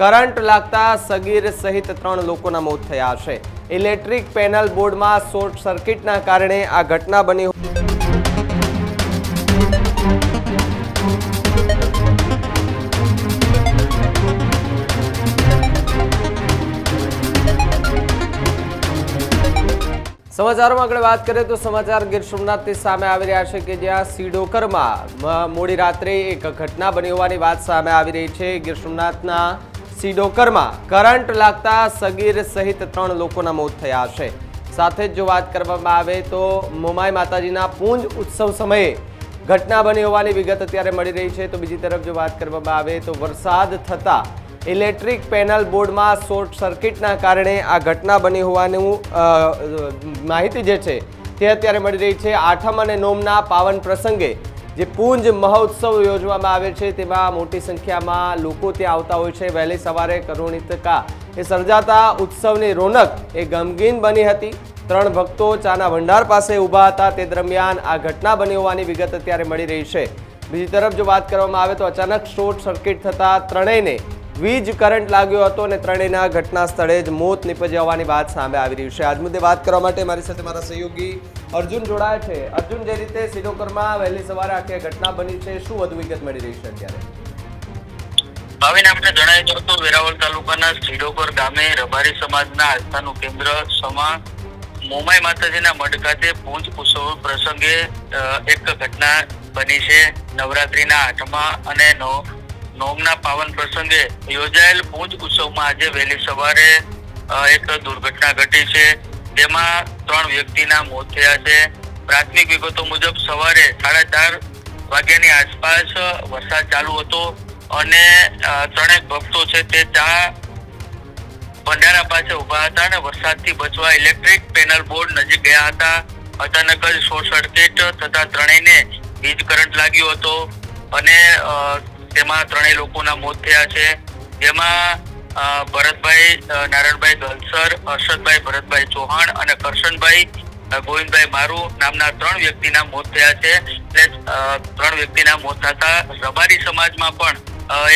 Current લાગતા સગીર સહિત ત્રણ લોકોના મોત થયા છે. ઇલેક્ટ્રિક પેનલ બોર્ડમાં શોર્ટ સર્કિટના કારણે આ ઘટના બની સમાચારોમાં આગળ વાત કરીએ તો સમાચાર ગીર સોમનાથથી સામે આવી રહ્યા છે કે જ્યાં સીડોકરમાં મોડી રાત્રે એક ઘટના બની હોવાની વાત સામે આવી રહી છે. ગીર સોમનાથના સીડોકરમાં કરંટ લાગતા સગીર સહિત ત્રણ લોકોના મોત થયા છે. સાથે જ જો વાત કરવામાં આવે તો મોમાઈ માતાજીના પૂંજ ઉત્સવ સમયે ઘટના બની હોવાની વિગત અત્યારે મળી રહી છે. તો બીજી તરફ જો વાત કરવામાં આવે તો વરસાદ થતાં ઇલેક્ટ્રિક પેનલ બોર્ડમાં શોર્ટ સર્કિટના કારણે આ ઘટના બની હોવાનું માહિતી જે છે તે અત્યારે મળી રહી છે. આઠમ અને નોમના પાવન પ્રસંગે જે પૂંજ મહોત્સવ યોજવામાં આવે છે, તેમાં મોટી સંખ્યામાં લોકો ત્યાં આવતા હોય છે. વહેલી સવારે કરુણિતકા એ સર્જાતા ઉત્સવની રોનક એ ગમગીન બની હતી. ત્રણ ભક્તો ચાના ભંડાર પાસે ઊભા હતા. તે દરમિયાન આ ઘટના બની હોવાની વિગત અત્યારે મળી રહી છે. બીજી તરફ જો વાત કરવામાં આવે તો અચાનક શોર્ટ સર્કિટ થતાં ત્રણેયને વીજ કરંટ લાગ્યો હતો અને ત્રણેયના ઘટના સ્થળે જ મોત નીપજ્યા હોવાની વાત સામે આવી રહી છે. આજ મુદ્દે વાત કરવા માટે મારી સાથે મારા સહયોગી અર્જુન જોડાયા છે. અર્જુન જે રીતે સિડોકરમાં વહેલી સવારે આખી ઘટના બની છે, શું વધુ વિગત મળી રહી છે અત્યારે? ભાવિન આપણે જણાવી દઉં તો વેરાવળ તાલુકાના સિડોકર ગામે રબારી સમાજના આસ્થાનું કેન્દ્ર સમા મોમાઈ માતાજીના મઢ ખાતે પૂંજ ઉત્સવ પ્રસંગે એક ઘટના બની છે. નવરાત્રીના આઠમા અને નવ નોમના પાવન પ્રસંગે યોજાયેલ પૂંજ ઉત્સવમાં આજે વહેલી સવારે એક દુર્ઘટના ઘટી છે. તેમાં ત્રણ વ્યક્તિના મોત થયા છે. પ્રાથમિક વિગતો મુજબ સવારે સાડા ચાર વાગ્યાની આસપાસ વરસાદ ચાલુ હતો અને ત્રણેક ભક્તો છે તે ચા ભંડારા પાસે ઊભા હતા અને વરસાદથી બચવા ઇલેક્ટ્રિક પેનલ બોર્ડ નજીક ગયા હતા. અચાનક જ શોર્ટ સર્કિટ થતા ત્રણેયને વીજ કરંટ લાગ્યો હતો અને તેમાં ત્રણેય લોકોના મોત થયા છે. જેમાં ભરતભાઈ નારાયણભાઈ ગલસર, હર્ષદભાઈ ભરતભાઈ ચૌહાણ અને કરશનભાઈ ગોવિંદભાઈ મારુ નામના ત્રણ વ્યક્તિના મોત થયા છે. એટલે ત્રણ વ્યક્તિના મોત થતા રબારી સમાજમાં પણ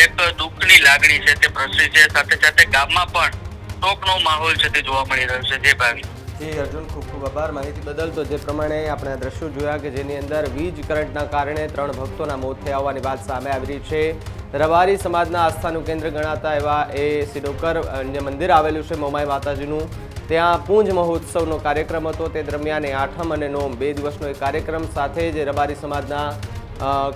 એક દુઃખની લાગણી છે તે પ્રસરી છે. સાથે સાથે ગામમાં પણ શોકનો માહોલ છે તે જોવા મળી રહ્યો છે. જે ભાવી જી, અર્જુન, ખૂબ ખૂબ આભાર. માહિતી બદલ તો જે પ્રમાણે આપણે આ દ્રશ્યો જોયા કે જેની અંદર વીજ કરંટના કારણે ત્રણ ભક્તોના મોત થયા હોવાની વાત સામે આવી રહી છે. રબારી સમાજના આસ્થાનું કેન્દ્ર ગણાતા એવા એ સિડોકર મંદિર આવેલું છે મોમાઈ માતાજીનું. ત્યાં પૂંજ મહોત્સવનો કાર્યક્રમ હતો. તે દરમિયાન આઠમ અને નોમ બે દિવસનો એ કાર્યક્રમ સાથે જ રબારી સમાજના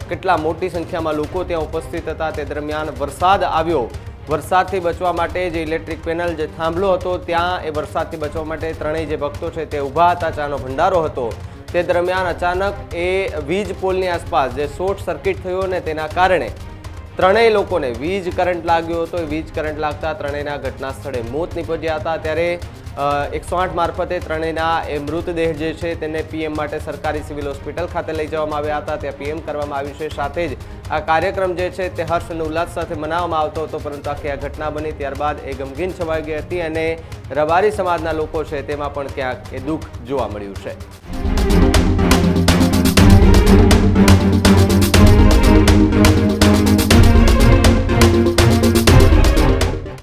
કેટલા મોટી સંખ્યામાં લોકો ત્યાં ઉપસ્થિત હતા. તે દરમિયાન વરસાદ આવ્યો. વરસાદથી બચવા માટે જે ઇલેક્ટ્રિક પેનલ જે થાંભલો હતો, ત્યાં એ વરસાદથી બચવા માટે ત્રણેય જે ભક્તો છે તે ઊભા હતા. ચાનો ભંડારો હતો. તે દરમિયાન અચાનક એ વીજ પોલની આસપાસ જે શોર્ટ સર્કિટ થયો ને તેના કારણે ત્રણેય લોકોને વીજ કરંટ લાગ્યો હતો. એ વીજ કરંટ લાગતા ત્રણેયના ઘટના સ્થળે મોત નીપજ્યા હતા. ત્યારે એકસો આઠ મારફતે ત્રણેયના એ મૃતદેહ જે છે તેને પીએમ માટે સરકારી સિવિલ હોસ્પિટલ ખાતે લઈ જવામાં આવ્યા હતા. ત્યાં પીએમ કરવામાં આવ્યું છે. સાથે જ આ કાર્યક્રમ જે છે તે હર્ષ અને ઉલ્લાસ સાથે મનાવવામાં આવતો હતો, પરંતુ આખી આ ઘટના બની ત્યારબાદ એ ગમગીન છવાઈ ગઈ હતી અને રબારી સમાજના લોકો છે તેમાં પણ ક્યાંક એ દુઃખ જોવા મળ્યું છે.